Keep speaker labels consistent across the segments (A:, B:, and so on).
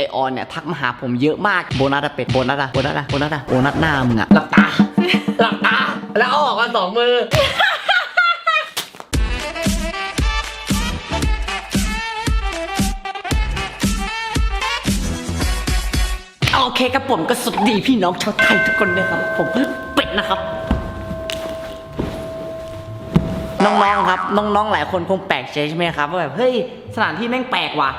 A: อออนเนี่ยทักมาหาผมเยอะมากโบนัสอะเป็ดโบนัสอะโบนัสอะโบนัสอะโบนัสหน้ามึงอะหลับตาหลับตาแล้วเอาออกมาสองมือโอเคครับผมก็สวัสดีพี่น้องชาวไทยทุกคนนะครับ ผมเป็ดนะครับ น้องๆครับ น้องๆหลายคนคงแปลกใจใช่ไหมครับว่าแบบเฮ้ยสถานที่แม่งแปลกว่ะ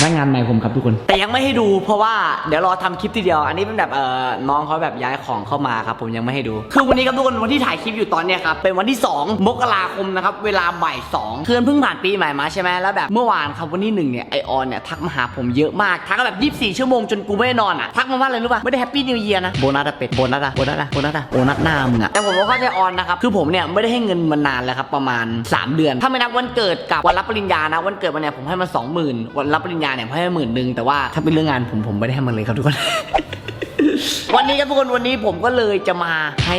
A: พนักงานใหม่ผมครับทุกคน แต่ยังไม่ให้ดูเพราะว่าเดี๋ยวรอทำคลิปทีเดียวอันนี้เป็นแบบเอ่อน้องเขาแบบย้ายของเข้ามาครับผมยังไม่ให้ดู คือวันนี้ครับทุกคนวันที่ถ่ายคลิปอยู่ตอนเนี้ยครับเป็นวันที่ 2 มกราคมนะครับเวลาบ่ายสองคือนเพิ่งผ่านปีใหม่มาใช่ไหมแล้วแบบเมื่อวานครับวันที่หนึ่งเนี่ยไอออนเนี่ยทักมาหาผมเยอะมากทักแบบ 24 ชั่วโมงจนกูไม่ได้นอนอะทักมาว่าอะไรรู้ป่ะไม่ได้แฮปปี้นิวเยียร์นะโบนัสอะเป็ดโบนัสอะโบนัสอะโบนัสอะโบนัสหน้ามึงอะแต่ผมก็เข้าใจออนนะครับคือผมเนี่ยไม่ได้ให้เงินมานานแล้วครับประมาณ 3 เดือน ถ้าไม่นับวันเกิดกับวันรับปริญญานะวันเกิดมันเนี่ยผมให้มัน20,000วันรับปริญญาเนี่ยให้หมื่นหนึ่งแต่ว่าถ้าเป็นเรื่องงานผมผมไม่ได้ให้มันเลยครับทุกคน วันนี้ครับทุกคนวันนี้ผมก็เลยจะมาให้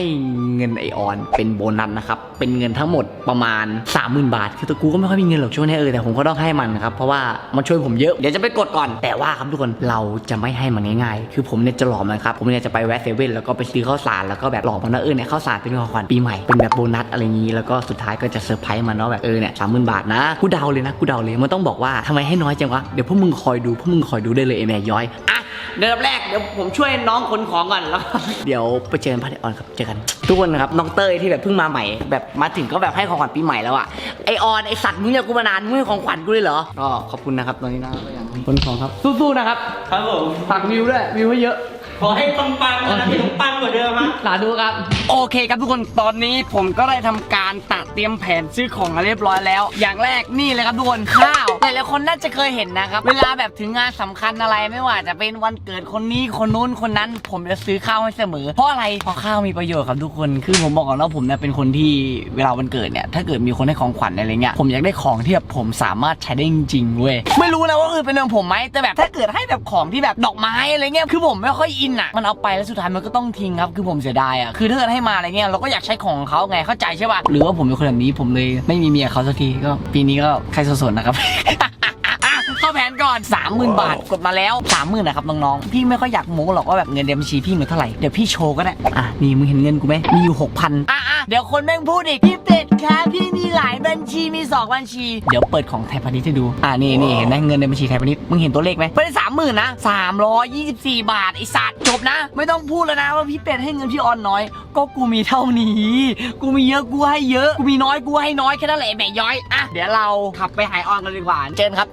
A: เงินไอออน เป็นโบนัสนะครับ เป็นเงินทั้งหมดประมาณ 30,000 บาท คือตัวกูก็ไม่ค่อยมีเงินหรอกช่วงนี้เออแต่ผมก็ต้องให้มันนะครับ เพราะว่ามันช่วยผมเยอะ เดี๋ยวจะไปกดก่อน แต่ว่าครับทุกคนเราจะไม่ให้มันง่ายๆ คือผมเนี่ยจะหลอกมันครับ ผมเนี่ยจะไปแวะเซเว่นแล้วก็ไปซื้อข้าวสารแล้วก็แบบหลอกมันว่าเออเนี่ยข้าวสารเป็นของขวัญปีใหม่ เป็นแบบโบนัสอะไรอย่างนี้ แล้วก็สุดท้ายก็จะเซอร์ไพรส์มันเนาะแบบเออเนี่ยสามหมื่นบาทนะกูเดาเลยนะกูเดาเลยมันต้องบอกว่าทำไมให้น้อยจังวะเดี๋ยวพวกมึงคอยดูพวกมึงคอยดูได้เลยไอแม่ย้อยอะ เดิมแรกเดี๋ยวผมช่วยน้องขนของก่อนแล้ว เดี๋ยวไปเจอกันพาร์ทออนครับ เจอกัน ทุกคนนะครับน้องเต้ยที่แบบเพิ่งมาใหม่ แบบมาถึงก็แบบให้ของขวัญปีใหม่แล้วอะไอออนไอสัตว์มึงเนี่ยกูมานานมึงให้ของขวัญกูเลยเหรอก็ขอบคุณนะครับตอนนี้นะก็ยังขนของครับสู้ๆนะครับ
B: ครับผม
A: ฝากวิวด้วยวิวให้เยอะ
B: ขอให้ปังปังๆนะพี่ปังกว่าเดิมฮะ
A: สาธุครับ โอเคครับทุกคนตอนนี้ผมก็ได้ทำการตัดเตรียมแผนซื้อของมาเรียบร้อยแล้ว อย่างแรกนี่เลยครับทุกคนข้าวหลายๆคนน่าจะเคยเห็นนะครับ เวลาแบบถึงงานสำคัญอะไรไม่ว่าจะเป็นวันเกิดคนนี้คนนู้นคนนั้น ผมจะซื้อข้าวให้เสมอ เพราะอะไรเพราะข้าวมีประโยชน์ครับทุกคนคือผมบอกก่อนว่าผมเนี่ยเป็นคนที่เวลาวันเกิดเนี่ยถ้าเกิดมีคนให้ของขวัญอะไรเงี้ยผมอยากได้ของที่แบบผมสามารถใช้ได้จริงๆเว้ยไม่รู้นะว่าเออเป็นเรื่องผมไหมแต่แบบถ้าเกิดให้แบบของที่แบบดอกไม้อะไรเงี้ยคือผมไม่ค่อยอินอะมันเอาไปแล้วสุดท้ายมันก็ต้องทิ้งครับคือผมเสียดายอะคือถ้าเกิดให้มาอะไรเงี้ยเราก็อยากใช้ของเขาไงเข้าใจใช่ป่ะหรือว่าผมเป็นคนแบบนี้ผมเลยไม่มีเมียเขาสักทีก็ปีนี้ก็ใครสดๆนะครับ ก่อน 30,000 บาทกดมาแล้ว 30,000นะครับน้องๆ พี่ไม่ค่อยอยากโม้หรอกว่าแบบเงินในบัญชีพี่มีเท่าไหร่ เดี๋ยวพี่โชว์ก็ได้ อะ นี่มึงเห็นเงินกูไหมมีอยู่ 6,000 อะอะเดี๋ยวคนแม่งพูดอีกพี่เป็ดคะพี่มีหลายบัญชีมี 2 บัญชี เดี๋ยวเปิดของไทยพาณิชย์ให้ดู อะนี่นี่เห็นไหมเงินในบัญชีไทยพาณิชย์มึงเห็นตัวเลขไหมไม่ได้สามหมื่นนะ324บาทไอสัตว์จบนะ ไม่ต้องพูดแล้วนะว่าพี่เป็ดให้เงินพี่ออนน้อย ก็กูมีเท่านี้ กูมีเยอะกูให้เยอะ กูมีน้อยกูให้น้อยแค่นั้นแหละไอ้แม่ย้อย อะเดี๋ยวเราขับไปหายออนกันดีกว่า เจนครับ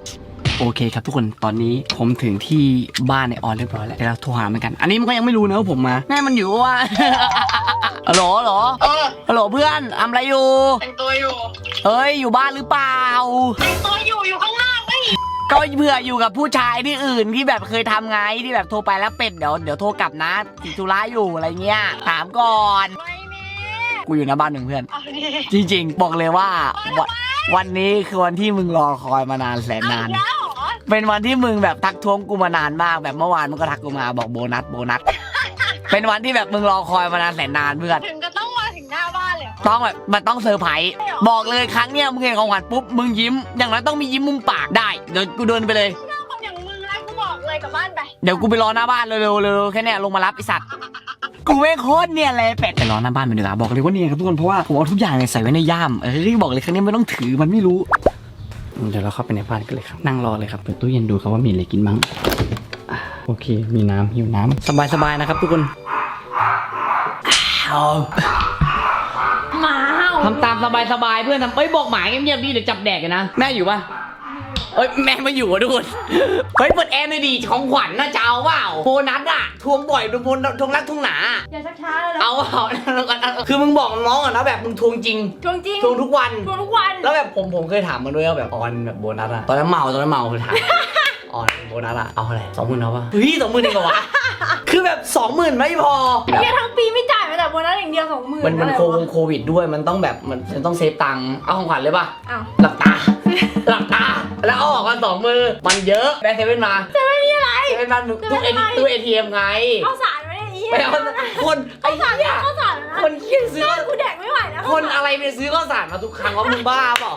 A: โอเคครับทุกคนตอนนี้ผมถึงที่บ้านในออนเรียบร้อยแล้วเดี๋ยวเราโทรหามันกัน อันนี้มันก็ยังไม่รู้นะว่าผมมาแม่มันอยู่ว่า ฮัลโหลฮัลโหล
C: เออ
A: ฮัลโหลเพื่อนทำอะไรอยู่
C: แต่งตัวอยู่
A: เฮ้ยอยู่บ้านหรือเปล่า
C: แต่งตัวอยู่อยู่ข้างล่างไม่
A: ก็เผื่ออยู่กับผู้ชายที่อื่นที่แบบเคยทำไงที่แบบโทรไปแล้วเป็ดเดี๋ยวเดี๋ยวโทรกลับนะติดธุระอยู่อะไรเงี้ยถามก่อน
C: ไม่มี
A: กูอยู่หน้าบ้านหนึ่งเพื่อน
C: เอาดิ
A: จริงๆ บอกเลยว่าวันวันนี้คือวันที่มึงรอคอยมานานแสนนาน
C: เอาแล้ว เหรอ
A: เป็นวันที่มึงแบบทักท้วงกูมานานมาก แบบเมื่อวานมึงก็ทักกูมาบอกโบนัสโบนัส เป็นวันที่แบบมึงรอคอยมานานแสนนานเพื่อน
C: ถึงก็ต้องมาถึงหน้าบ้านเลยเหรอ
A: ต้องแบบมันต้องเซอร์ไพรส์บอกเลยครั้งเนี้ยมึงเห็นของขวัญปุ๊บมึงยิ้ม อย่างน้อยต้องมียิ้มมุมปากได้เดี๋ยวกูเดินไปเลย
C: คนอย่างมึงแล้วกูบอกเลยกลับบ้านไป
A: เดี๋ยวกูไปรอหน้าบ้านเร็วๆเร็วๆแค่เนี้ยลงมารับไอสัตว์กูไม่โคตรเนี่ยเลยเป็ดไปรอหน้าบ้านไปดีกว่าบอกเลยว่าเนี่ยครับทุกคนเพราะว่าผมเอาทุกอย่างเนี่ยใส่ไว้ในย่ามเออที่บอกเลยครั้งนี้ไม่ต้องถือมันไม่รู้ เดี๋ยวเราเข้าไปในบ้านกันเลยครับ นั่งรอเลยครับ เปิดตู้เย็นดูครับว่ามีอะไรกินบ้างอะโอเค มีน้ำหิวน้ำสบายๆนะครับทุกคนอ้าว
C: หมาเห่า
A: ทำตามสบายๆเพื่อนทำเอ้ยบอกหมาเงียบๆดีเดี๋ยวจับแดกกันนะ แม่อยู่ปะเอ้ยแม่ไม่อยู่อะทุกคน เฮ้ยเปิดแอร์หน่อยดีของขวัญน่าจะเอาเปล่าโบนัสอะทวงบ่อยดูบนทวงรักทวงหนา
C: อย่า ช้าเลยนะ
A: เอาเอาคือมึงบอกน้องอะนะแบบมึงทวงจริง
C: ทวงจริง
A: ทวงทุกวัน
C: ทวงทุกวัน
A: แล้วแบบผมผมเคยถามมันด้วยว่าแบบออนแบบโบนัสอะตอนนั้นเมาตอนนั้นเมาเคยถามออนโบนัสอะเอาอะไรสองหมื่นเอาปะเฮ้ยสองหมื่นเองเหรอวะคือแบบสองหมื่นไม่พอ
C: เฮียทั้งปีไม่จ่ายมาแต่โบนัสอย่างเดียวสองหมื่น
A: มันมันโควิดด้วยมันต้องแบบมันมันต้องเซฟตังค์เอาของขวัญเลยปะ
C: อ้า
A: หลับตาหลับตาแล้วเอาออกมาสองมือ มันเยอะได้เซเว่นมา
C: จะไม่มีอะไร
A: เซเว่นมาตู้เอตู้เอทีเอ็มไง
C: ข้าสา ไม่ได้เฮีย
A: ไปเอาคนไอ้
C: ข้าวสาร
A: เหี้ย
C: ข้าวสารนะ
A: คนขี้ซื้อ
C: แม่กูแดกไม่ไหวนะ
A: คนอะไรไปซื้อข้าวสารมาทุกครั้งว่ามึงบ้าเปล่า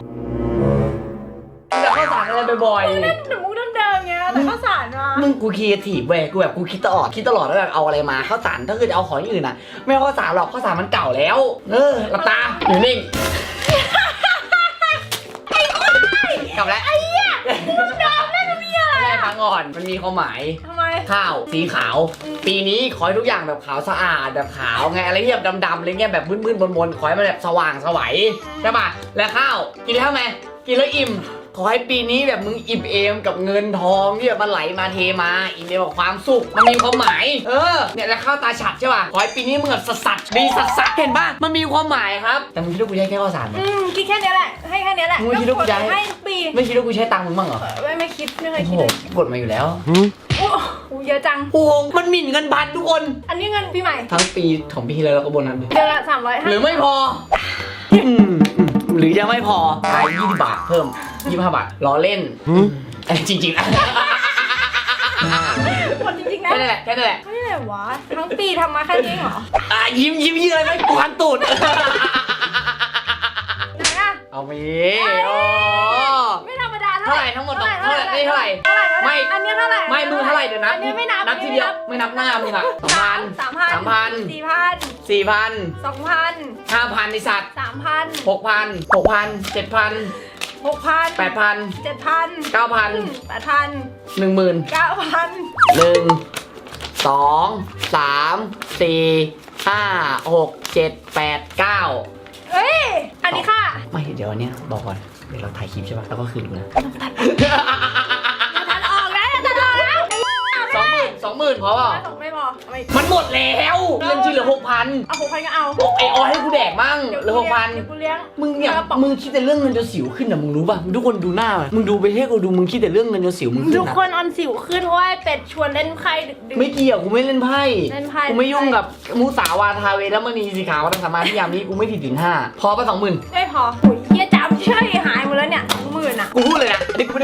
A: แต่ข้าวสารอะไรบ่อย
C: เล่นหนูมุกเดิมๆไงแต่ข้าวสาร
A: มึงกูคีเอทีฟเว้ยกูแบบกูคิดตลอดคิดตลอดแล้วแบบเอาอะไรมาข้าวสารถ้าเกิดจะเอาของอย่างอื่นอะ ไม่เอาข้าวสารหรอกข้าวสารมันเก่าแล้ว เออหลับตาอยู่นิ่งกลับแล้วไอ้เหี้ยดำนั่นมันมีอะไรไม่ฟังก่อนมันมีความหมาย
C: ทำไม
A: ข้าวสีขาว ปีนี้ขอให้ทุกอย่างแบบขาวสะอาดแบบขาวไงอะไรเงี้ยแบบดำๆอะไรเงี้ยแบบมืดๆมนๆขอให้มันแบบสว่างสวัยใช่ป่ะและข้าวกินได้เท่าไหมกินแล้วอิ่มขอให้ปีนี้แบบมึงอิ่มเอมกับเงินทองที่แบบมันไหลมาเทมาอิ่มเอมกับความสุขมันมีความหมาย เออเนี่ยแล้วข้าวตาฉัดใช่ป่ะขอให้ปีนี้มึงแบบสัสสัสๆดีสัสสัสๆเห็นป่ะมันมีความหมายครับแต่มึงคิดว่ากูใช้แค่ข้าวสารไหม
C: อืมคิดแค่เนี้ยแหละให้แค่เนี้ยแหละ
A: มึงคิดว่ากูจะให้
C: ให้ทุกปี
A: ไม่คิดว่ากูใช้ตังค์มึงบ้างเหรอ
C: ไม่ไม่คิดไม่เคย
A: โอ้
C: คิ
A: โห
C: ดเลย
A: กดมาอยู่แล้ว
C: โอ้โหเยอะจัง
A: โอ้โหมันหมิ่นเงินพันทุกคน
C: อันนี้เงินปีใหม่
A: ทั้งปีของปีที่แล้วแล้วก็โบนัสด้วย
C: เดือนละสามร้อยห้า
A: หรือไม่พออืมหรือยังไม่พอขายยี่สิบบาทเพิ่มยี่สิบห้าบาทล้อเล่นเอ้ยจริงๆนะ
C: หมดจริงๆนะ
A: แค่นั้นแหละแค่นั้นแหละ
C: ไม่ได้วะทั้งปีทำมาแค่นี้เหรอ
A: อะยิ้มยิ้มยิ้มอะไรไม่กวนตูด
C: ไหนอะ
A: เอาไปโอ้
C: ไม่ธรรมดา
A: เท่าไหร่ทั้งหมดเท่าไหร่เท่าไหร่นี่เท่าไหร่
C: เท่า ไหร่
A: ไม่
C: อันนี้เท่าไหร่
A: ไม่มือเท่าไหร่เดี๋ยวนับ
C: อันนี้ไม่นับ
A: นับทีเดียวไม่นับหน้ามึงอะสามพัน
C: สามพัน
A: สามพัน
C: สี่พัน
A: สี่พัน
C: สองพัน
A: ห้าพันไอสัตว์
C: สามพัน
A: หกพันหกพันเจ็ดพัน
C: หกพัน
A: แปดพัน
C: เจ็ดพัน
A: เก้าพัน
C: แปดพัน
A: หนึ่งหมื่น
C: เก้าพัน
A: หนึ่งสองสามสี่ห้าหกเจ็ดแปดเก้า
C: เอ้ย อันนี้ค่ะ
A: ไม่ เดี๋ยวอันเนี้ยบอกก่อน เดี๋ยวเราถ่ายคลิปใช่ป่ะ แล้วก็คืนกูนะ หมื่นสองหมื่นพอเปล่า
C: ไม่ตกไม่พอเอาไป
A: มันหมดแล้วเงินจริงเหลือหกพัน
C: เอาหกพันก็เอา
A: ไอออยให้กูแดกมั่ง
C: เดี๋ยว
A: เหลือหกพัน
C: เดี๋ยวกูเลี้ยง
A: มึงเนี่ย
C: กระป๋อง
A: มึงคิดแต่เรื่องเงินจนสิวขึ้นอะมึงรู้ป่ะมึงทุกคนดูหน้ามึงดูไปให้กูดูมึงคิดแต่เรื่องเงินจนสิวมึงขึ้
C: ทุ
A: น
C: ก
A: อะ
C: คนออนสิวขึ้นเพราะว่าไอ้เป็ดชวนเล่นไพ่ดึกๆ
A: ไม่เกี่ยวกูไม่เล่นไพ่
C: เล่นไพ่
A: กูไม่ยุ่งกับมูสาวาทาเวรมณีสีขาววัฒนธรรมาที่ยามนี้กูไม่ผิดถึงห้าพอป่ะสองหมื่น
C: ไม่พอโอ้ย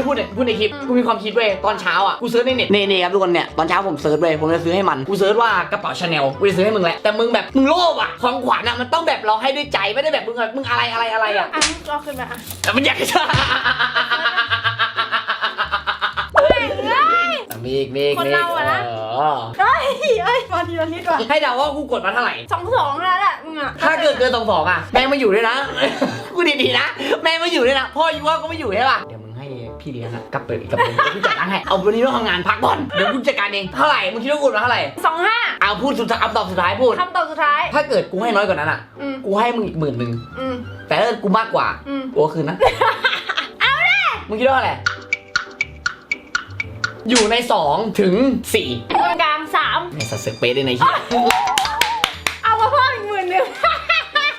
A: พูดเนี่ยพูดในคลิป
C: อืม
A: กูมีความคิดเว้ยตอนเช้าอะกูเซิร์ชในเน็ตนี่ๆครับทุกคนเนี่ยตอนเช้าผมเซิร์ชเว้ยผมจะซื้อให้มันกูเซิร์ชว่ากระเป๋าชาแนลกูจะซื้อให้มึงแหละแต่มึงแบบมึงโลภอะของขวัญอะมันต้องแบบเราให้ด้วยใจไม่ได้แบบมึงแบบมึงอะไรอะไรอะไรอะ
C: อันนี้ก็ขึ้นมาอะ
A: แต่มันอยากจะ
C: แม่งเอ้ย
A: มีอีกมีอีก
C: คน
A: มีอี
C: เรา
A: ก
C: อะนะ
A: เออ
C: เฮ้ยเอ้ยมาทีละนิดว่ะ
A: ให้เดาว่ากูกดมาเท่าไหร่
C: สองสองแล้วแหละมึงอะ
A: ถ้าเกิดเกินสองสองอะแม่งมาอยู่ด้วยนะ กูดีๆนะ แม่งมาอยู่ด้วยนะ พ่ออยู่ว่าก็ไม่อยู่ใช่ป่ะเดี๋ยวมึงให้ พี่เลี้ยงอะกลับไปกลับไปเดี๋ยวกูจัดการให้เอาวันนี้ต้องทำงานพักก่อนเดี๋ยวกูจัดการเองเท่าไหร่มึงคิดว่ากูกดมาเท่าไหร่
C: สองห้า
A: เอาพูดสุดท้ายเอาตอบสุดท้ายพูด
C: คำตอบสุดท้าย
A: ถ้าเกิดกูให้น้อยกว่านั้นอะ
C: อืม
A: กูให้มึงอีกหมื่นหนึ่ง
C: อืม
A: แต่ถ้าเกิดกูมากกว่า
C: อืม
A: กูก็คืนนะ เอาเลยมึงคิดว่าอะไรอยู่ในสองถึงสี่
C: ตรงกลางสาม
A: ในสัตว์เซ็กเป๊ะได้ในที่
C: เอามาเพิ่มอีกหมื่นหนึ่ง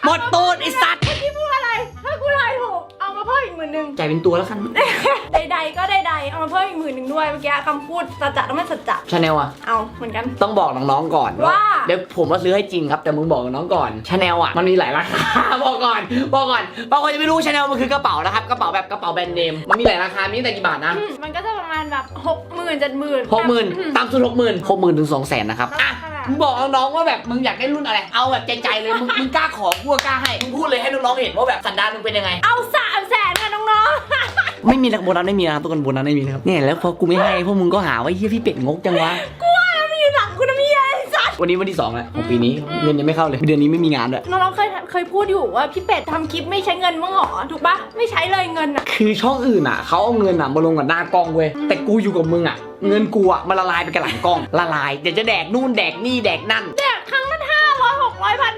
A: หมดตูดไอสัตว์
C: พิ่มอีกหมื่นหนึ่ง
A: จ่ายเป็นตัวแล้วกัน
C: ใดๆก็ใดๆเอามาเพิ่มอีกหมื่นหนึ่งด้วยเมื่อกี้คำพูดสัจจะต้องไม่สัจจะ
A: ชาแนลอะ
C: เอาเหมือนกัน
A: ต้องบอกน้องๆก่อน
C: ว่า
A: เดี๋ยวผมมาซื้อให้จริงครับแต่มึงบอกน้องก่อนชาแนลอะมันมีหลายราคาบอกก่อนบอกก่อนบางคนจะไม่รู้ชาแนลมันคือกระเป๋านะครับกระเป๋าแบบกระเป๋าแบรนด์เนมมันมีหลายราคามีตั้งแต่กี่บาทนะ
C: อืมมันก็จะประมาณแบบหกหมื่นเจ็ดหมื่น
A: หกหมื่นต่ำสุดหกหมื่นหกหมื่นถึงสองแสนนะครับอะ
C: ค่ะ
A: มึงบอกน้องๆว่าแบบมึงอยากได้รุ่นอะไร เอาแบบใจๆเลยมึงมึงกล้าขอกูก็กล้าให้มึงพูดเลยให้น้องๆเห็นว่าแบบสันดานมึงเป็นยังไง
C: เอาสามแสนค่ะน้อง
A: ไม่มีนะโบนัสไม่มีนะครับทุกคนโบนัสไม่มีนะครับเนี่ยแล้วพอกูไม่ให้พวกมึงก็หาว่าเฮียพี่เป็ดงกจังวะ
C: ๆกูว่าแล้วมันอยู่หลังคุณนะพี่ไอ้สัส
A: วันนี้วันที่สองแล้วของปีนี้เงินยังไม่เข้าเลยเดือนนี้ไม่มีงานด้วย
C: น้องๆเคยเคยพูดอยู่ว่าพี่เป็ดทำคลิปไม่ใช้เงินมั้งหรอถูกปะไม่ใช้เลยเงินอะ
A: คือช่องอื่นอะเขาเอาเงินอะมาลงกับหน้ากล้องเว้ยแต่กูอยู่กับมึงอะเงินกูอะมันละลายไปกับหลังกล้องละลายเดี๋ยวจะแดกนู่นแดกนี่แดกนั่น
C: แต่ครั้งละห้าร้อยหกร้อยพันห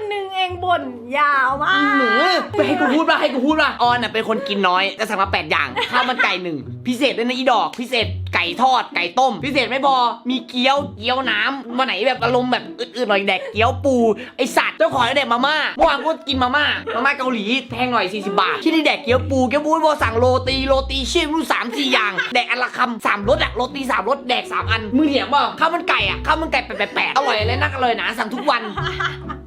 C: นึ่งเอง บ่นยาวมา
A: หมือกไปให้กูพูดป่ะให้กูพูดป่ะออนอะเป็นคนกินน้อยแต่สั่งมาแปดอย่าง ข้าวมันไก่หนึ่งพิเศษด้วยนะอีดอก พิเศษไก่ทอดไก่ต้ม พิเศษไม่พอมีเกี๊ยวเกี๊ยวน้ำวันไหนแบบอารมณ์แบบอื่นๆหน่อยแดกเกี๊ยวปูไอสัตว์เจ้าของไอ้แดกมาม่าเมื่อวานกูกินมาม่ามาม่าเกาหลีแพงหน่อย 40 บาท ที่นี่แดกเกี๊ยวปูเกี๊ยวปูไม่พอสั่งโรตีโรตีเชี่ยไม่รู้สามสี่อย่างแดกอันละคำสามรสอะโรตีสามรสแดกสามอันมือเหี่ยมว่าข้าวมันไก่อะข้าวมันไก่แปะๆๆอร่อยเลยนักเลยนะสั่งทุกวัน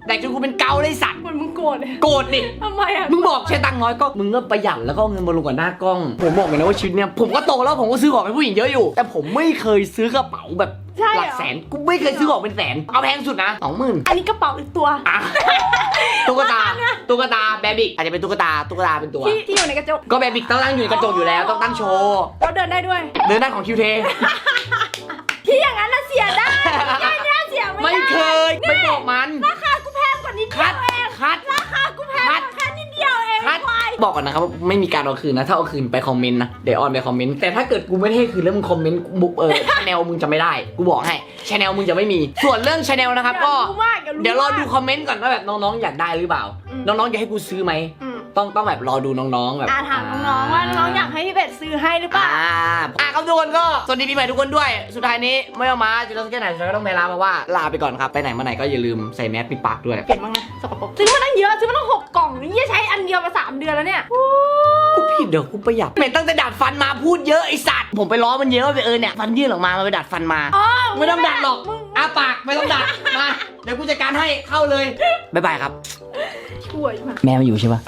A: แดกจนกูเป็นเกาเลยสัตว์
C: มันมึงโกรธเลย
A: โกรธดิ
C: ทำไมอะ
A: มึงบอกใช้ตังค์น้อยก็มึงก็ประหยัดแล้วก็เอาเงินมาลงกับหน้ากล้อง ผมบอกเลยนะว่าชีวิเนี้ยผมก็โตแล้วผมก็ซื้อของให้ผู้หญิงเยอะอยู่ แต่ผมไม่เคยซื้อกระเป๋าแบบหลักแสนกูไม่เคยซื้อของเป็นแสนเอาแพงสุดนะสองหมื่น
C: อันนี้กระเป๋าอีกตัว
A: ตุ๊กตาตุ๊กตาแบบิกอาจจะเป็นตุ๊กตาตุ๊กตาเป็นตัว
C: ที่ที่อยู่ในกระจก
A: ก็แบบิกต้องตั้งอยู่ในกระจกอยู่แล้วต้องตั้งโชว์
C: แล้วเดินได้ด้วย
A: เดินได้ของคิวเท
C: ที่
A: อย่างนั้
C: นละเสียได้ไม่ไเสียไม่ได้ไม่เคยไม่บอกมันราคา นิดเดี
A: คั
C: ย
A: ด
C: วเอง
A: คัด
C: ราคากูแพงก
A: คั
C: ว่า
A: ด
C: แค่นิดเดียวเอง
A: คัด
C: ควาย
A: บอกก่อนนะครับว่าไม่มีการเอาคืนนะ ถ้าเอาคืนไปคอมเมนต์นะ เดี๋ยวออนไปคอมเมนต์ แต่ถ้าเกิดกูไม่ได้ให้คืนแล้วมึงคอมเมนต์บุกเออชแนลมึงจะไม่ได้ กูบอกให้ชแนลมึงจะไม่มี ส่วนเรื่องชแนลนะครับก็
C: อยารู้มากอยากรู้
A: เดี๋ยวรอดู
C: มาก
A: คอมเมนต์ก่อนว่าแบบน้องๆอยากได้หรือเปล่า
C: อืม
A: น้องๆอยากให้กูซื้อไหม
C: อืม
A: ต้องต้องแบบรอดูน้องๆแบบ
C: อ่าถามน้องๆว่าน้องๆอยากให้พี่เป็ดซื้อให้หรือเปล่า
A: อ่าอะครับทุกคนก็สวัสดีปีใหม่ทุกคนด้วย สุดท้ายนี้ไม่เอามาจะต้องแค่ไหนฉันก็ต้องไปลามาว่าลาไปก่อนครับไปไหนมาไหนก็อย่าลืมใส่แมสปิดปากด้วย
C: เปลี่ยนบ้างนะสกปรกซื้อมาตั้งเยอะซื้อมาตั้งหกกล่องนี่ใช้อันเดียวมาสามเดือนแล้วเนี่ย
A: กูผิดเดี๋ยวกูประหยัดเหม็นตั้งแต่ดัดฟันมาพูดเยอะไอสัตว์ผมไปล้อมันเยอะว่าเออเนี่ยฟันยื่นออกมามันไปดัดฟันมา
C: อ๋อ
A: ไม่ต้องดัดหรอก
C: มึง
A: อาปากไม่ต้องดัดมาเดี๋ยวกูจัดการให้เข้าเลยบ๊ายบายครับ
C: ช่วยมา
A: แม่มาอยู่ใช่ปะ